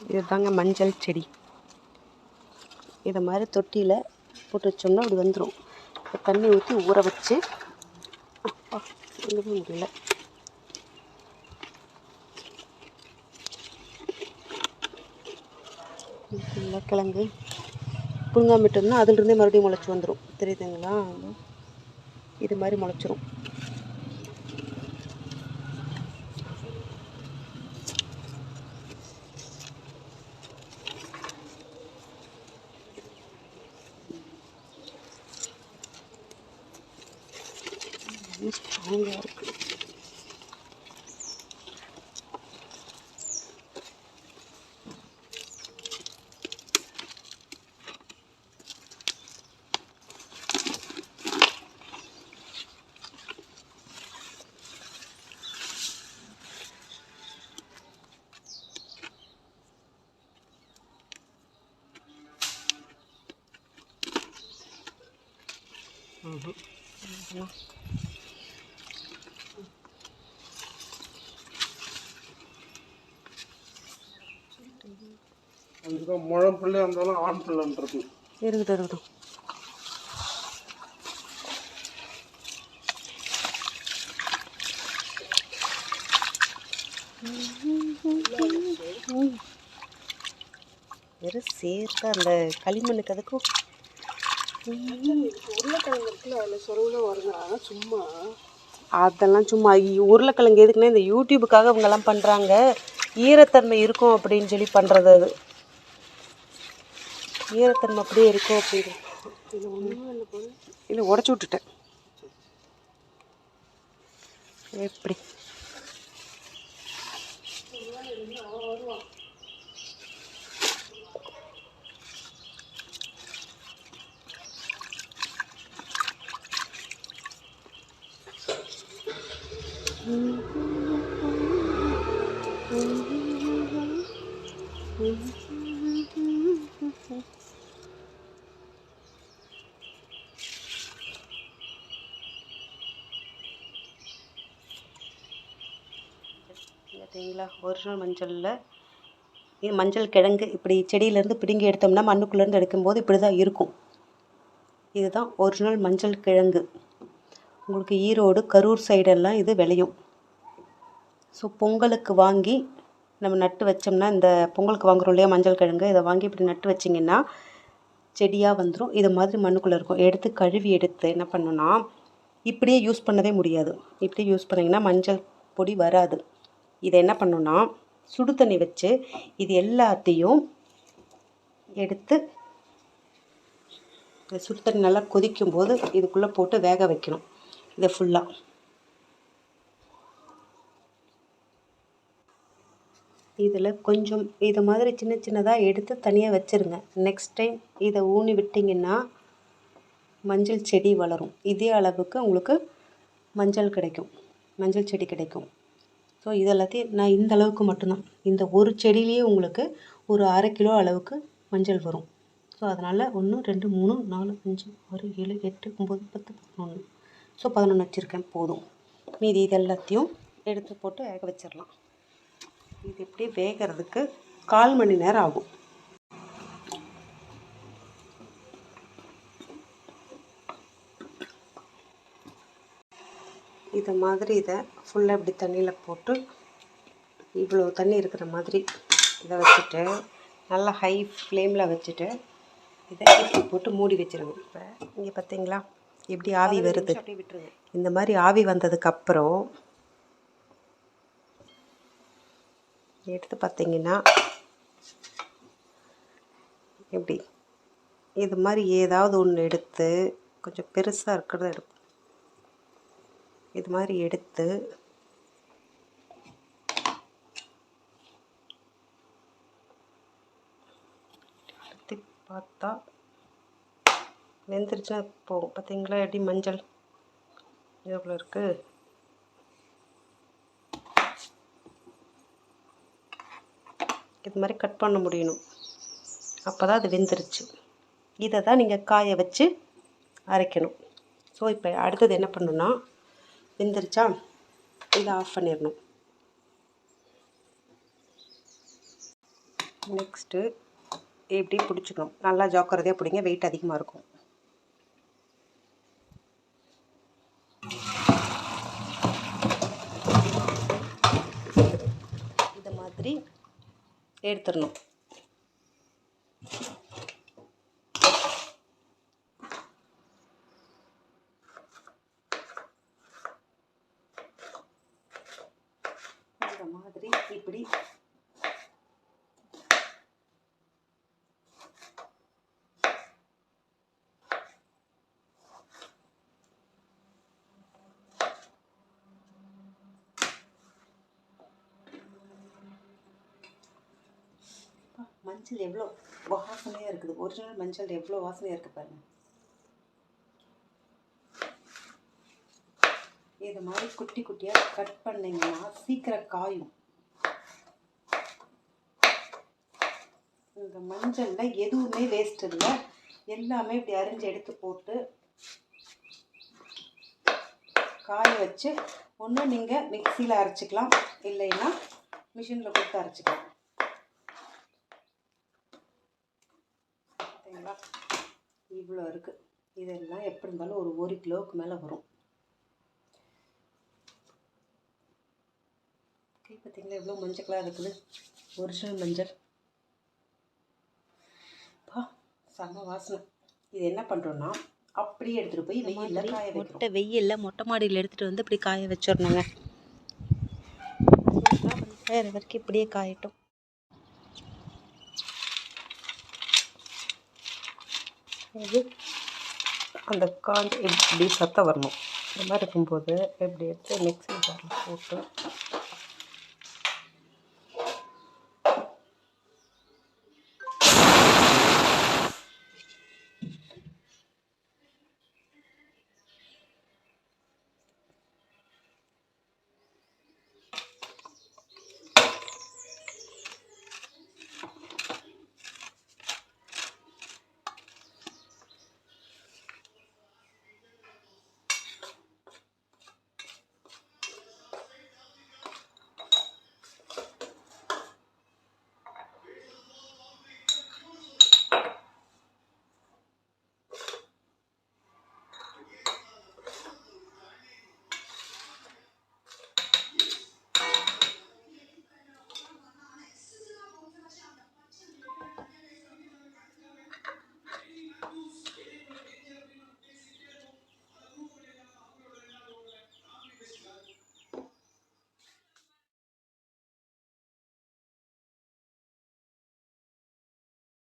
இதுதாங்க மஞ்சள் செடி. இதை மாதிரி தொட்டியில் போட்டு வச்சோம்னா அப்படி வந்துடும் இப்போ தண்ணி ஊற்றி ஊற வச்சு அப்பா எங்கேயுமே முடியல. கிழங்கு புழுங்காமிட்டோம்னா அதுலேருந்தே மறுபடியும் முளைச்சி வந்துடும் தெரியுதுங்களா? இது மாதிரி முளைச்சிரும். ஸ்ட்ராங்காக இருக்குது அதுதான் முழம் பிள்ளை இருந்தாலும் ஆண் பிள்ளைன்றது. இருக்கட்டும் இருக்கட்டும். வெறும் சேர்த்தா அந்த களிமண்ணுக்கு அதுக்கும் உருளைக்கிழங்கு இருக்குல்ல அதில் சொருவில் வருங்கிறாங்க சும்மா அதெல்லாம் சும்மா உருளைக்கிழங்கு எதுக்குன்னா இந்த யூடியூபுக்காக இவங்கெல்லாம் பண்ணுறாங்க ஈரத்தன்மை இருக்கும் அப்படின்னு சொல்லி பண்ணுறது அது. ஈரத்தன்மை அப்படியே இருக்கும் அப்படின்னு. இல்லை உடச்சி விட்டுட்டேன். எப்படி? பார்த்தீங்களா ஒரிஜினல் மஞ்சளில். இது மஞ்சள் கிழங்கு இப்படி செடியிலேருந்து பிடுங்கி எடுத்தோம்னா மண்ணுக்குள்ளேருந்து எடுக்கும்போது இப்படி தான் இருக்கும். இதுதான் ஒரிஜினல் மஞ்சள் கிழங்கு. உங்களுக்கு ஈரோடு கரூர் சைடெல்லாம் இது விளையும். ஸோ பொங்கலுக்கு வாங்கி நம்ம நட்டு வச்சோம்னா இந்த பொங்கலுக்கு வாங்குறோம் இல்லையா மஞ்சள் கிழங்கு இதை வாங்கி இப்படி நட்டு வச்சிங்கன்னா செடியாக வந்துடும் இது மாதிரி மண்ணுக்குள்ளே இருக்கும். எடுத்து கழுவி எடுத்து என்ன பண்ணணும்னா இப்படியே யூஸ் பண்ணவே முடியாது. இப்படியே யூஸ் பண்ணிங்கன்னா மஞ்சள் பொடி வராது. இதை என்ன பண்ணணும்னா சுடு தண்ணி வச்சு இது எல்லாத்தையும் எடுத்து இந்த சுடு தண்ணி நல்லா கொதிக்கும் போது இதுக்குள்ளே போட்டு வேக வைக்கணும். இதை ஃபுல்லாக இதில் கொஞ்சம் இது மாதிரி சின்ன சின்னதாக எடுத்து தனியாக வச்சுருங்க. நெக்ஸ்ட் டைம் இதை ஊனி விட்டிங்கன்னா மஞ்சள் செடி வளரும். இதே அளவுக்கு உங்களுக்கு மஞ்சள் கிடைக்கும். மஞ்சள் செடி கிடைக்கும். ஸோ இது எல்லாத்தையும் நான் இந்த அளவுக்கு மட்டும்தான். இந்த ஒரு செடியிலேயே உங்களுக்கு ஒரு அரை கிலோ அளவுக்கு மஞ்சள் வரும். ஸோ அதனால் ஒன்று ரெண்டு மூணு நாலு அஞ்சு ஆறு ஏழு எட்டு ஒம்பது பத்து பதினொன்று. ஸோ பதினொன்று வச்சுருக்கேன். போதும். மீதி இது எல்லாத்தையும் எடுத்து போட்டு வேக வச்சிடலாம். இது இப்படி வேகிறதுக்கு கால் மணி நேரம் ஆகும். இதை மாதிரி இதை ஃபுல்லாக இப்படி தண்ணியில் போட்டு இவ்வளோ தண்ணி இருக்கிற மாதிரி இதை வச்சுட்டு நல்லா ஹை ஃப்ளேமில் வச்சுட்டு இதை இப்படி போட்டு மூடி வச்சிருங்க. இப்போ இங்கே பார்த்தீங்களா எப்படி ஆவி வருது? இந்த மாதிரி ஆவி வந்ததுக்கப்புறம் எடுத்து பார்த்தீங்கன்னா எப்படி? இது மாதிரி ஏதாவது ஒன்று எடுத்து கொஞ்சம் பெருசாக இருக்கிறத எடுப்போம். இது மாதிரி எடுத்து எடுத்து பார்த்தா வெந்துருச்சுன்னா போகும். பார்த்தீங்களா எப்படி மஞ்சள்? எவ்வளோ இருக்குது இது மாதிரி கட் பண்ண முடியணும். அப்போ தான் அது வெந்துருச்சு. இதை தான் நீங்கள் காய வச்சு அரைக்கணும். ஸோ இப்போ அடுத்தது என்ன பண்ணணும்னா வெந்துருச்சா? இதை ஆஃப் பண்ணிடணும். நெக்ஸ்ட்டு இப்படி பிடிச்சிக்கணும்? நல்லா ஜாக்கிரதையாக பிடிங்க. வெயிட் அதிகமாக இருக்கும். இது மாதிரி எடுத்துடணும் இந்த மாதிரி இப்படி அப்பா, மஞ்சள் எவ்வளோ வாசனையாக இருக்குது? ஒரிஜினல் மஞ்சள் எவ்வளோ வாசனையாக இருக்குது பாருங்க. இது மாதிரி குட்டி குட்டியாக கட் பண்ணிங்கன்னா சீக்கிரம் காயும். இந்த மஞ்சளில் எதுவுமே வேஸ்ட் இல்லை. எல்லாமே இப்படி அரிஞ்சு எடுத்து போட்டு காய வச்சு ஒன்று நீங்கள் மிக்சியில் அரைச்சிக்கலாம். இல்லைன்னா மிஷினில் கொடுத்து அரைச்சிக்கலாம். பார்த்தீங்களா இவ்வளோ இருக்குது இதெல்லாம் எப்படி இருந்தாலும் ஒரு ஒரு கிலோவுக்கு மேலே வரும். கை பார்த்தீங்களா எவ்வளோ மஞ்சள் கலர் இருக்குது. ஒரிஜினல் மஞ்சள். பா செம்ம வாசனை. இது என்ன பண்ணுறோன்னா அப்படியே எடுத்துகிட்டு போய் வெயிலில் காய மொட்டை வெயிலில் மொட்டை மாடியில் எடுத்துகிட்டு வந்து இப்படி காய வச்சிடணுங்க. வேறு வரைக்கும் இப்படியே காயட்டும். இது அந்த காஞ்ச இப்படி சத்தம் வரணும். இந்த மாதிரி இருக்கும்போது இப்படி எடுத்து மிக்ஸி ஜாரில் போட்டு